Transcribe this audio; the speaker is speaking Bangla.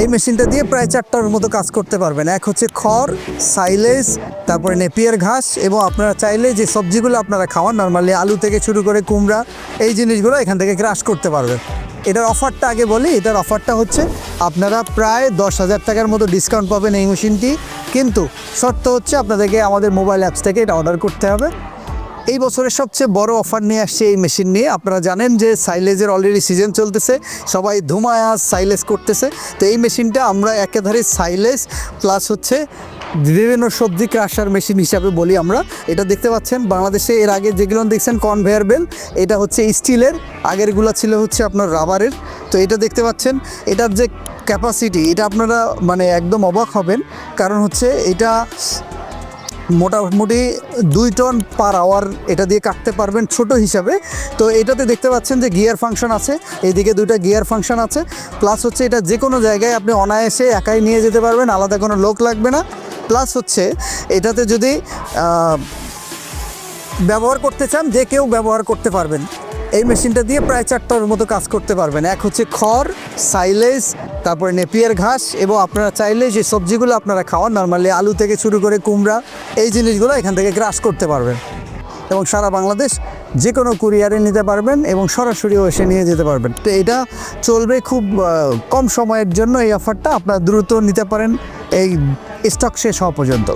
এই মেশিনটা দিয়ে প্রায় চারটার মতো কাজ করতে পারবেন। এক হচ্ছে খড়, সাইলেজ, তারপরে নেপিয়ার ঘাস এবং আপনারা চাইলে যে সবজিগুলো আপনারা খাওয়ান, নর্মালি আলু থেকে শুরু করে কুমড়া, এই জিনিসগুলো এখান থেকে ক্রাশ করতে পারবেন। এটার অফারটা আগে বলি, এটার অফারটা হচ্ছে আপনারা প্রায় দশ হাজার টাকার মতো ডিসকাউন্ট পাবেন এই মেশিনটি। কিন্তু শর্ত হচ্ছে আপনাদেরকে আমাদের মোবাইল অ্যাপস থেকে এটা অর্ডার করতে হবে। এই বছরের সবচেয়ে বড় অফার নিয়ে আসছে এই মেশিন নিয়ে। আপনারা জানেন যে সাইলেজের অলরেডি সিজন চলতেছে, সবাই ধুমায়া সাইলেজ করতেছে। তো এই মেশিনটা আমরা একেধারে সাইলেজ প্লাস হচ্ছে বিভিন্ন সবজি ক্রাশার মেশিন হিসাবে বলি আমরা। এটা দেখতে পাচ্ছেন, বাংলাদেশে এর আগে যেগুলো দেখছেন কনভেয়ার বেল এটা হচ্ছে স্টিলের, আগেরগুলো ছিল হচ্ছে আপনার রাবারের। তো এটা দেখতে পাচ্ছেন, এটার যে ক্যাপাসিটি এটা আপনারা মানে একদম অবাক হবেন। কারণ হচ্ছে এটা মোটামুটি দুই টন পার আওয়ার এটা দিয়ে কাটতে পারবেন ছোট হিসাবে। তো এটাতে দেখতে পাচ্ছেন যে গিয়ার ফাংশন আছে, এইদিকে দুইটা গিয়ার ফাংশন আছে। প্লাস হচ্ছে এটা যে কোনো জায়গায় আপনি অনায়াসে একাই নিয়ে যেতে পারবেন, আলাদা কোনো লোক লাগবে না। প্লাস হচ্ছে এটাতে যদি ব্যবহার করতে চান যে কেউ ব্যবহার করতে পারবেন। এই মেশিনটা দিয়ে প্রায় চারটার মতো কাজ করতে পারবেন। এক হচ্ছে খড় সাইলেজ তারপরে নেপিয়ার ঘাস এবং আপনারা চাইলে যে সবজিগুলো আপনারা খাওয়ান নর্মালি আলু থেকে শুরু করে কুমড়া, এই জিনিসগুলো এখান থেকে গ্রাস করতে পারবেন। এবং সারা বাংলাদেশ যে কোনো কুরিয়ারে নিতে পারবেন এবং সরাসরিও এসে নিয়ে যেতে পারবেন। তো এটা চলবে খুব কম সময়ের জন্য এই অফারটা আপনারা দ্রুত নিতে পারেন, এই স্টক শেষ হওয়া পর্যন্ত।